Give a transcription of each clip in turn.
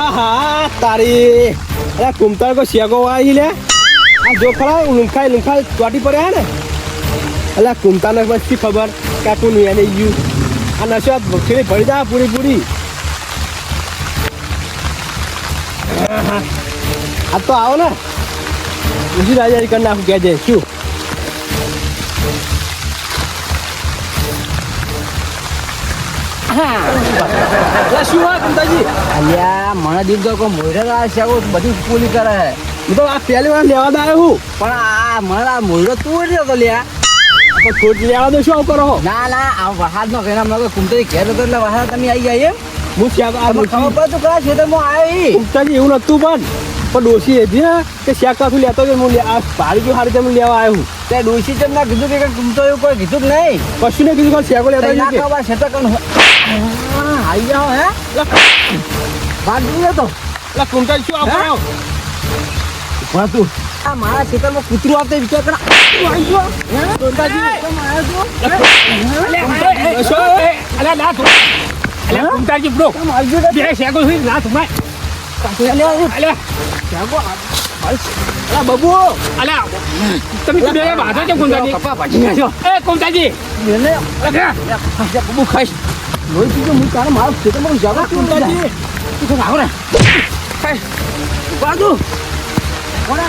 આહા, તારી. અરે કુમતાર કો શેકો આવી લે. આ જો ખરા, લુંખાઈ લુંખાઈ ચોટી પડ્યા ને? એટલે કુમતાને પછી ખબર કાકું નું એને યુ આ નશો ભક્ષી ભરી જા, પૂરી પૂરી. આ તો આવો ને. પછી રાજા કરી નાખું, કે છે શું? શું હોય કુમતાજી અલ્યા મને દીધો કો મોયરા છે બધી પૂરી કરે છે. હું તો આ પહેલી વાર લેવા આવ્યો પણ આ આ મોયરો તું રહ્યો તો લ્યા. ખોટ લેવા દો શું કરો ના ના આ વહાદ નો કહેના મને કુમતાજી ઘેર હતો એટલે વહાદ તમે આવી ગયા એમ. હું તમને ખબર પડે તો કયા ખેતરમાં આવી કુમતાજી એવું નતું પણ. પણ ડોશી ને કે શ્યાક કાથું લેતો જ હું આ ભારી જો હારી તમે લેવા આવ્યો તે ડોશી ચમ ના કીધું કે કુમતો એવું કોઈ કીધું જ નહીં. કશું ને કીધું શેકો લેતો ના ખબર છે તો કણ આવી જાઓ હે. ભાગી તો એટલે શું આવું. આ મારા ખેતરમાં કૂતરું આવતે વિચાર કર. આવી ગયો. આવ્યો છો? ના તું. અલા બ્રો બે શેકો ના તું અલ્યા અલા અલા. બબુ. અલા તમે તો બે વાંધો છે કુંતાજી? કપા ભાજી નાખ્યો એ કુંતાજી. એને અલા બબુ ખાઈશ. લોહી પીજો હું તારે મારા ખેતરમાં જાગો કુમતાજી તું આવો ને બાજુ કોને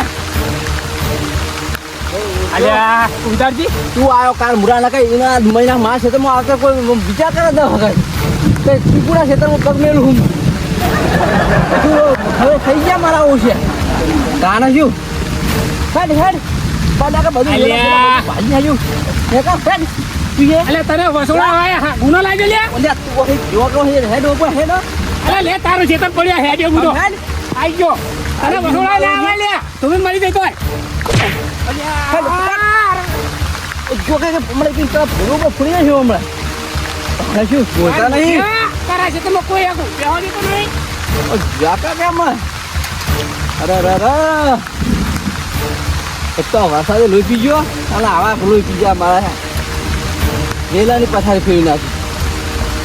અલ્યા કુંતાજી. તું આવ્યો કાલ મુરા ના કઈ એના મહિના મારા ખેતરમાં આવતા કોઈ વિચાર કરે ન હગાય તે ત્રિપુરા ખેતરમાં પગ મેલું હું. તું હવે થઈ ગયા મારા આવું છે. કાને શું? હેડ હેડ પાડા કે બધું ભાઈ ભાજી નાખ્યું હેડ હે તને વસોડા આયા હા, ગુનો લાગ્યો લે ઓલ્યા તું જો હેડ હેડ ઉપર હેડ. અલા લે તારો ચેતન પડ્યો હે જે ગુનો. હેડ. આઈ ગયો. તને વસોડા લે આવા લે મરી જતો જો કે હમણાં કઈ તરફ ફરી છે હમણાં. શું બોલતા નહીં? તારા ચેતનમાં કોઈ આગું. નહીં. જાતા અરે અરે એક તો વરસાદે લોહી પી ગયો. અને આવા લોહી પી ગયા મારા વેલાની પથારી ફેરી નાખી.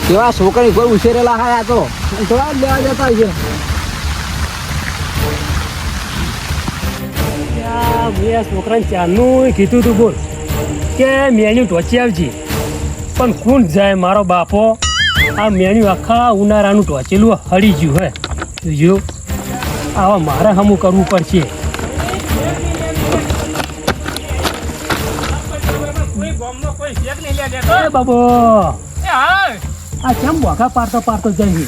કેવા છોકરી કોઈ ઉછેરેલા હાયા તો. થોડા લેવા જતા છે. છોકરાને ચારનું કીધું તું બોલ. કે મેન્યુ ટોચી આવજે. પણ કોણ જાય મારો બાપો? આ મેન્યુ આખા ઉનાળાનું ટોચેલું હળી ગયું હે. જો આવા મારે હમું કરવું પડશે. બાબો. આ કેમ બોખા પાડતો પાડતો જાય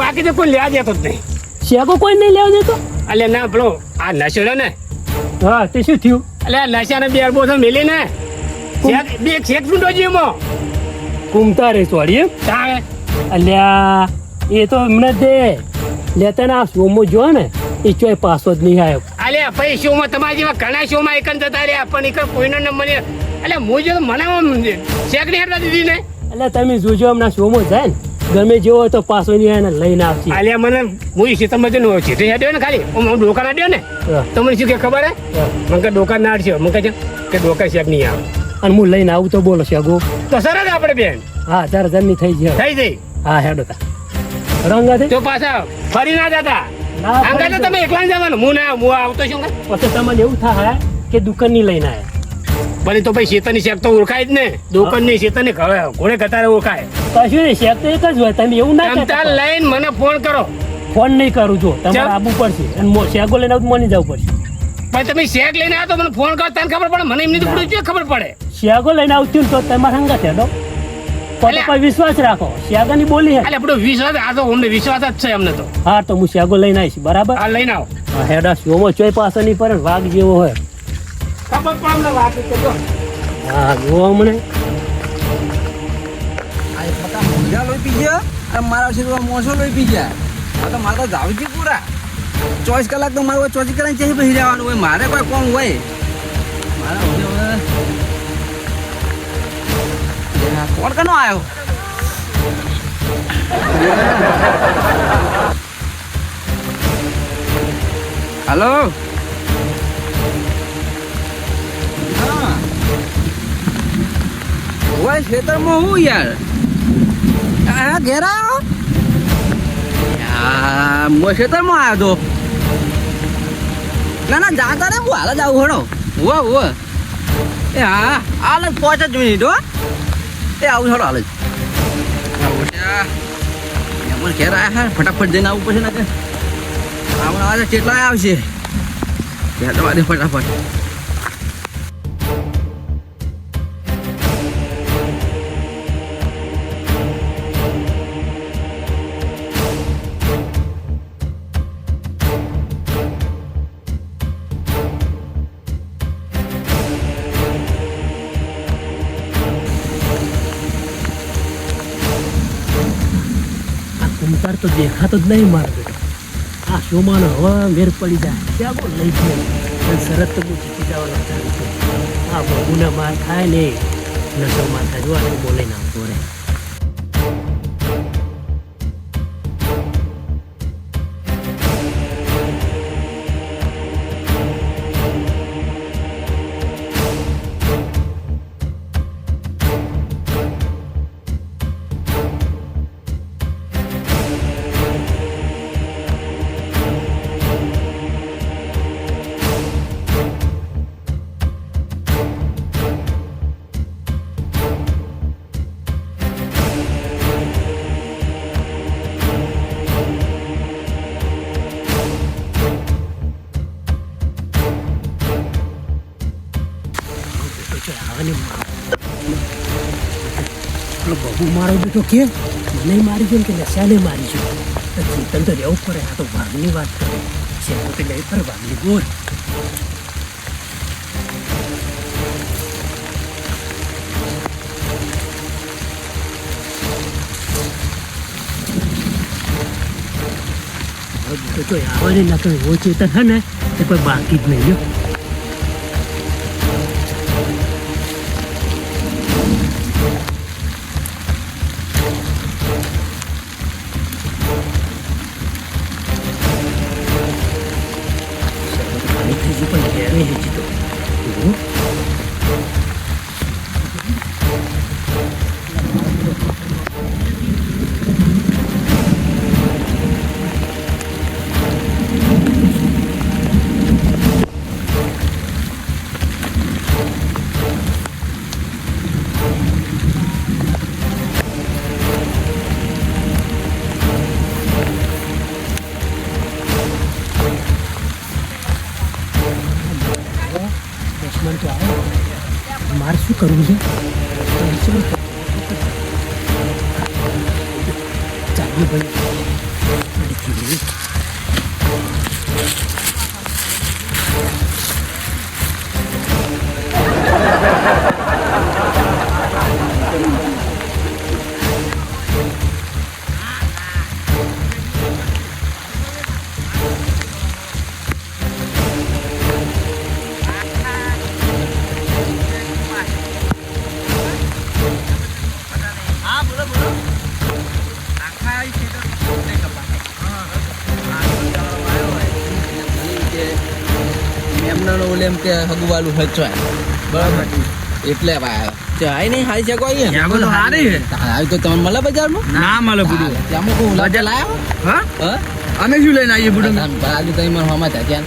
બાકી તો કોઈ લેવા દેતો જ નહીં. શેકો કોઈ નહીં લેવા દેતો? અલ્યા ના પેલો આ નશો ને. હા તે શું થયું? આ નશાને બે અરબો તો મેલી ને. બે શેક ફૂટો જીવમાં કુમતા રે સોરી એમ? તારે અલ્યા એ તો હમણાં દે. લેતા ના સોમો જો ને એ ચોય પાસો જ નહીં આવ્યો અલે પછી શોમાં તમારા જેવા ઘણા શોમાં એકન જતા રહ્યા પણ એક કોઈનો ન મને એટલે હું જો મને શેક નહીં હેરતા દીધી ને એટલે તમે જોજો હમણાં શોમો જાય ને. ગમે જેવો હોય તો પાસો નહીં આવે લઈને આવશે અલે મને હું સીતમાં જઈને ચીઠી હેડ્યો ને ખાલી? હું ડોકા ને? હા, તો મને શું કે ખબર હે? મને કે ડોકા નાડશે મને કહે છે કે ડોકા સાહેબ નહીં આવે. અને હું લઈને આવું તો બોલો શેગો તો સરસ આપણે બેન. હા ચાર હજારની થઈ જાય થઈ ગઈ? હા હેડો તા. રંગાથી તો પાછા ફરી ના જતા? આંગા તો તમે એકલા જવાનું. હું ના હું આવતો છું પછી તમને એવું થાય કે દુકાનની લઈને આવે બને તો ભાઈ શેતરની શેક તો ઓળખાય જ ને. દુકાનની શેતરની ઘરે- ઘોડે ઘટાડે ઓળખાય. કશું નહીં શેક તો એક જ હોય. તમે એવું ના ત્યાં લઈને મને ફોન કરો. ફોન નહીં કરું જો તમારે. આવવું પડશે. અને શેગો લઈને આવું તો મની જવું પડશે. ભાઈ તમે શેક લઈને આવો તો મને ફોન કરો તને ખબર પડે? મને એમની તો બધું ખબર પડે? શિયાગો લઈને આવતી તો તમારે હંગા છે કોઈ વિશ્વાસ રાખો. શિયાગાની બોલી હે. એટલે આપણો વિશ્વાસ આ તો અમને વિશ્વાસ જ છે અમને તો. હા તો હું શિયાગો લઈને આવીશ. બરાબર? આ લઈને આવો. હા, હેડા શોમાં ચોય પાસે નહીં પડે વાઘ જેવો હોય. ખબર અમને વાત હા જોવો હમણે. મોજા લોહી પી ગયા અને મારા છે મોસો લોહી પી ગયા આ તો મારે તો જાવું છે પૂરા. ચોવીસ કલાક તો મારે ચોવીસ કલાક ચેહી બહી રહેવાનું હોય. મારે કોઈ કોમ હોય. મારા કોણ કનો આવ્યો હલો? હા. ખેતરમાં હું યાર? આ ઘેર આવ્યો હું ખેતરમાં આવ્યો તો. ના ના જાતા રે હું હાલ જ આવું હડો હુવા હુવા એ, હા, હાલ જ પહોંચ જ મિનિટ, હો. એ, આવું હડો હાલ જ. આવું. એમાં ઘેર આવ્યા હા, ફટાફટ જઈને આવવું પડશે ને આવવાના આજે કેટલા આવશે. ઘેર તમારે ફટાફટ. તો દેખાતો જ નહીં મારો. બેટો આ શોમાં હવે મેર પડી જાય. ક્યાં પણ લઈ ગયો અને શરત તો હું જીતી જવાનો છું. આ બહુના માર ખાય ને નશો માર ખાય જો આને બોલે ના આવતો મારો બેટો કે? મને મારી છે કે નશાને મારી છે ચેતન તો રહેવું પડે, આ તો ભાગની વાત કરે છે તો લઈ પર ભાગની બોલ તો આવે ને ના તો એવો ચેતન હે ને તે કોઈ બાકી જ નહીં કરવું છે શું કરવું? ચાલ્યું ભાઈ અડી કે હગવાલું હચવાય. બરાબર? એટલે ભાઈ તે નહીં હારી શકો અહીંયા ત્યાં બધું હારી છે. આવી તો તમે મળે બજારમાં? ના મળે બધું ત્યાં મૂકું લાગે લાયો હા? હા? અમે શું લઈને આવીએ બધું આજે તમે મને હમા ત્યાં ત્યાં.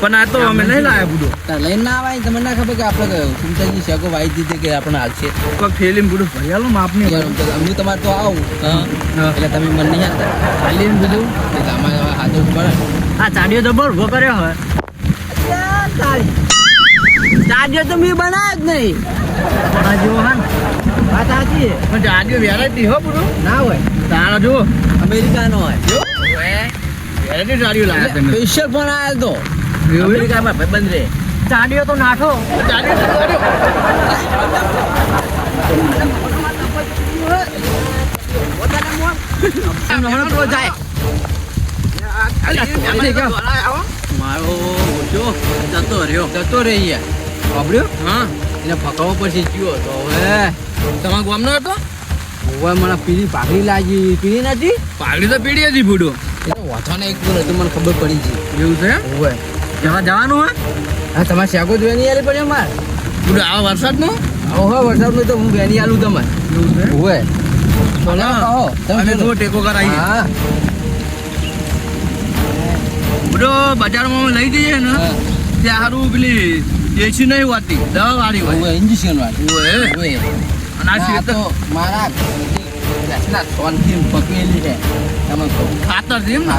પણ આ તો અમે નહીં લાયા બધું તાર લઈને ના આવે તમને ના ખબર કે આપણે સુમતાજી શકો વાઈ દીધી કે આપણે હાલશે કોક થેલીમાં બધું ભરેલું માપની હું તમારે તો આવું. હા? હા. એટલે તમે મને નહીં આવતા ખાલી ને બધું એટલે અમારે હવે હાથો જ આ ચાડીઓ તો બહુ ઊભો કર્યો હવે. ચાર્જર તો મેં બનાવ્યો જ નહીં આ જેવો હા વાત સાચી. પણ ચાર્જર વેરાયટી હો બધું ના હોય તારા જો અમેરિકાનો હોય વેરાયટી સારી લાગે તમે સ્પેશિયલ ફોન આવ્યો તો અમેરિકામાં અમેરિકામાં ભાઈબંધ રે ચાડીઓ તો નાઠો ચાલી તો તો જાય મારો ઓછો જતો રહ્યો. જતો રહી યાર વાપર્યો? હા. એને ફકાવો પછી ગયો તો હવે તમારા ગામનો હતો? હવે મને પીળી પાઘડી લાગી. પીળી નથી? પાઘડી તો પીળી હતી બુડો એટલે વાંચવાને એક બોલ હતું મને ખબર પડી છે એવું છે હવે. જવા જવાનું હે? હા તમારે શેકો જોઈ નહીં યાર પડે માર બુડો આવા વરસાદમાં ઓહો વરસાદમાં તો હું બેની આલું તમે ઓવે મને કહો. તમે ટેકો કરાવી હા. બજારમાં લઈ જઈએ ને. ત્યાં સારું પેલી દેશી નહીં હોતી દવા વાળી હોય. ઇન્જેક્શન વાળી. મારા રચના સોનથી પકવેલી છે. તમે ખાતર છે એમ ને?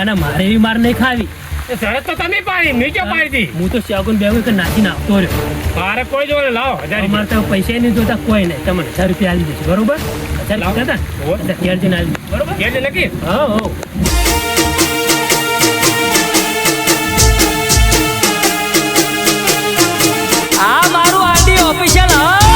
અને મારે બી માર નહીં ખાવી. સરસ તો તમે પાડી નીચે પાડી દી હું તો શાકુન બેગું કે નાખી નાખતો રહ્યો. મારે કોઈ જોડે લાવો હજાર તો પૈસા નહીં જોતા કોઈ નહીં. તમને હજાર આપી દઈશ બરોબર? હજાર હા. મારું આરટી ઓફિશિયલ હા?